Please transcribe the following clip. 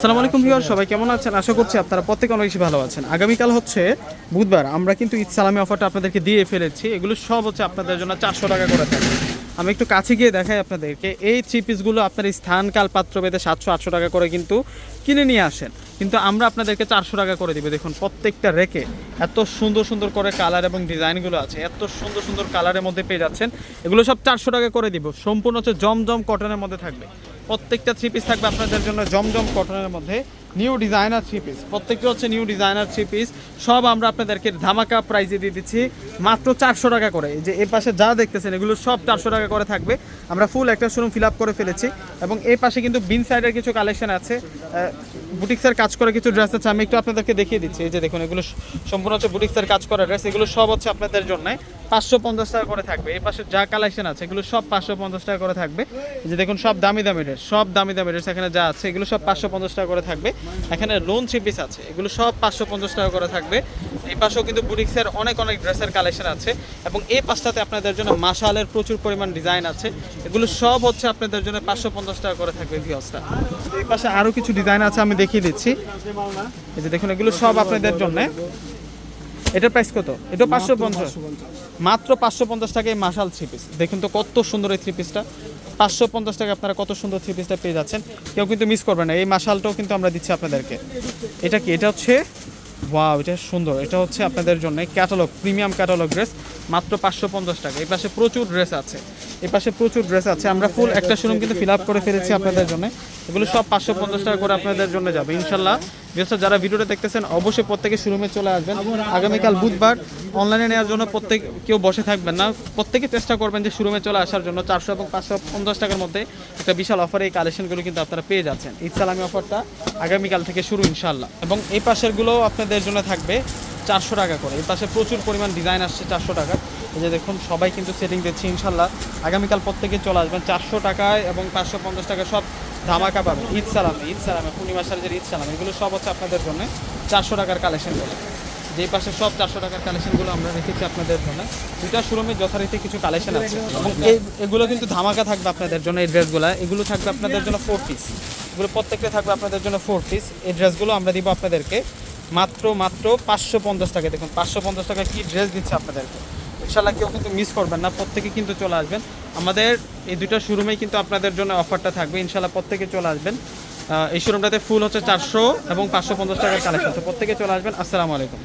আসসালামু আলাইকুম ভিউয়ার সবাই কেমন আছেন? আশা করছি আপনারা প্রত্যেকে অনেক বেশি ভালো আছেন। আগামীকাল হচ্ছে বুধবার, আমরা কিন্তু ঈদ সালামি অফারটা আপনাদেরকে দিয়ে ফেলেছি। এগুলো সব হচ্ছে আপনাদের জন্য চারশো টাকা করে থাকে। আমি একটু কাছে গিয়ে দেখাই আপনাদেরকে। এই থ্রি পিসগুলো আপনার এই স্থান কাল পাত্র বেঁধে সাতশো আটশো টাকা করে কিন্তু কিনে নিয়ে আসেন। কিন্তু আমরা আপনাদেরকে চারশো টাকা করে দিবে। দেখুন, প্রত্যেকটা রেকে এত সুন্দর সুন্দর করে কালার এবং ডিজাইনগুলো আছে। এত সুন্দর সুন্দর কালারের মধ্যে পেয়ে যাচ্ছেন। এগুলো সব চারশো টাকা করে দিব। সম্পূর্ণ হচ্ছে জমজম কটনের মধ্যে থাকবে। প্রত্যেকটা থ্রি পিস থাকবে আপনাদের জন্য জমজম কটনের মধ্যে। নিউ ডিজাইনার থ্রি পিস প্রত্যেকটা হচ্ছে নিউ ডিজাইনার থ্রি পিস সব আমরা আপনাদেরকে ধামাকা প্রাইজে দিয়ে দিচ্ছি। মাত্র চারশো টাকা করে। যে এ পাশে যা দেখতেছেন, এগুলো সব চারশো টাকা করে থাকবে। আমরা ফুল একটা শোরুম ফিল আপ করে ফেলেছি। এবং এ পাশে কিন্তু বিন সাইডের কিছু কালেকশন আছে। বুটিক্সের কাজ করা কিছু ড্রেস আছে, আমি একটু আপনাদেরকে দেখিয়ে দিচ্ছি। এই যে দেখুন, এগুলো সম্পূর্ণ হচ্ছে বুটিক্সের কাজ করা ড্রেস এগুলো সব হচ্ছে আপনাদের জন্য। পাঁচশো পঞ্চাশ টাকা করে থাকবে। এই পাশে যা কালেকশন আছে, এগুলো সব পাঁচশো পঞ্চাশ টাকা করে থাকবে। যে দেখুন, সব দামি দামি ড্রেস সব দামি দামি ড্রেস এখানে যা আছে, এগুলো সব পাঁচশো পঞ্চাশ টাকা করে থাকবে। এখানে লোন থ্রি পিস আছে, এগুলো সব পাঁচশো পঞ্চাশ টাকা করে থাকবে। এই পাশেও কিন্তু বুটিক্সের অনেক অনেক ড্রেসের কালেকশন আছে এবং এই পাশটাতে আপনাদের জন্য মাশালের প্রচুর পরিমাণ ডিজাইন আছে। এগুলো সব হচ্ছে আপনাদের জন্য পাঁচশো পঞ্চাশ টাকা করে থাকবে এই পাশে আরও কিছু ডিজাইন আছে, আমি দেখিয়ে দিচ্ছি। এই যে দেখুন এগুলো সব আপনাদের জন্য। এটার প্রাইস কত? এটা পাঁচশো পঞ্চাশ। মাত্র পাঁচশো পঞ্চাশ টাকা এই মাসাল থ্রি পিস দেখুন তো কত সুন্দর এই থ্রি পিসটা পাঁচশো পঞ্চাশ টাকা আপনারা কত সুন্দর থ্রি পিসটা পেয়ে যাচ্ছেন। কেউ কিন্তু মিস করবেন না। এই মাসালটাও কিন্তু আমরা দিচ্ছি আপনাদেরকে। এটা কি? এটা হচ্ছে ওয়াও এটা সুন্দর। এটা হচ্ছে আপনাদের জন্য ক্যাটালগ প্রিমিয়াম ক্যাটালগ ড্রেস মাত্র পাঁচশো পঞ্চাশ টাকা। এই পাশে প্রচুর ড্রেস আছে। এই পাশে প্রচুর ড্রেস আছে। আমরা ফুল একটা শোরুম কিন্তু ফিল আপ করে ফেলেছি আপনাদের জন্য। এগুলো সব পাঁচশো পঞ্চাশ টাকা করে আপনাদের জন্য যাবে। ইনশাল্লাহ বিশেষ যারা ভিডিওটা দেখতেছেন, অবশ্যই প্রত্যেকে শোরুমে চলে আসবেন। আগামীকাল বুধবার অনলাইনে নেওয়ার জন্য প্রত্যেক কেউ বসে থাকবেন না। প্রত্যেকে চেষ্টা করবেন যে শোরুমে চলে আসার জন্য। চারশো এবং পাঁচশো পঞ্চাশ টাকার মধ্যে একটা বিশাল অফার এই কালেকশনগুলো কিন্তু আপনারা পেয়ে যাচ্ছেন। ঈদ অফারটা আগামীকাল থেকে শুরু ইনশাল্লাহ এবং এই পাশেরগুলো আপনাদের জন্য থাকবে। চারশো টাকা করে। এই পাশে প্রচুর পরিমাণ ডিজাইন আসছে চারশো টাকা। এই যে দেখুন, সবাই কিন্তু সেটিং দিচ্ছে, ইনশাল্লাহ। আগামীকাল প্রত্যেকে চলে আসবেন চারশো টাকায় এবং পাঁচশো পঞ্চাশ টাকা সব ধামাকা পাবেন। ঈদ সালামে ঈদ সালামে, পূর্ণিমা সালের ঈদ সালাম, এগুলো সব হচ্ছে আপনাদের জন্য চারশো টাকার কালেকশনগুলো যে পাশে সব চারশো টাকার কালেকশনগুলো আমরা রেখেছি আপনাদের জন্য। দুইটা শোরুমে যথারীতি কিছু কালেকশন আছে। এবং এগুলো কিন্তু ধামাকা থাকবে আপনাদের জন্য এই ড্রেসগুলো এগুলো থাকবে আপনাদের জন্য ফোর পিস এগুলো প্রত্যেকটা থাকবে আপনাদের জন্য ফোর পিস এই ড্রেসগুলো আমরা দিব আপনাদেরকে মাত্র মাত্র পাঁচশো পঞ্চাশ টাকা দেখুন, পাঁচশো পঞ্চাশ টাকা কী ড্রেস দিচ্ছে আপনাদেরকে? ইনশাল্লাহ কেউ কিন্তু মিস করবেন না, প্রত্যেকে কিন্তু চলে আসবেন। আমাদের এই দুটো শোরুমেই কিন্তু আপনাদের জন্য অফারটা থাকবে ইনশাল্লাহ প্রত্যেকে চলে আসবেন। এই শোরুমটাতে ফুল হচ্ছে চারশো এবং পাঁচশো পঞ্চাশ টাকার কালেকশন তো প্রত্যেকে চলে আসবেন। আসসালামু আলাইকুম।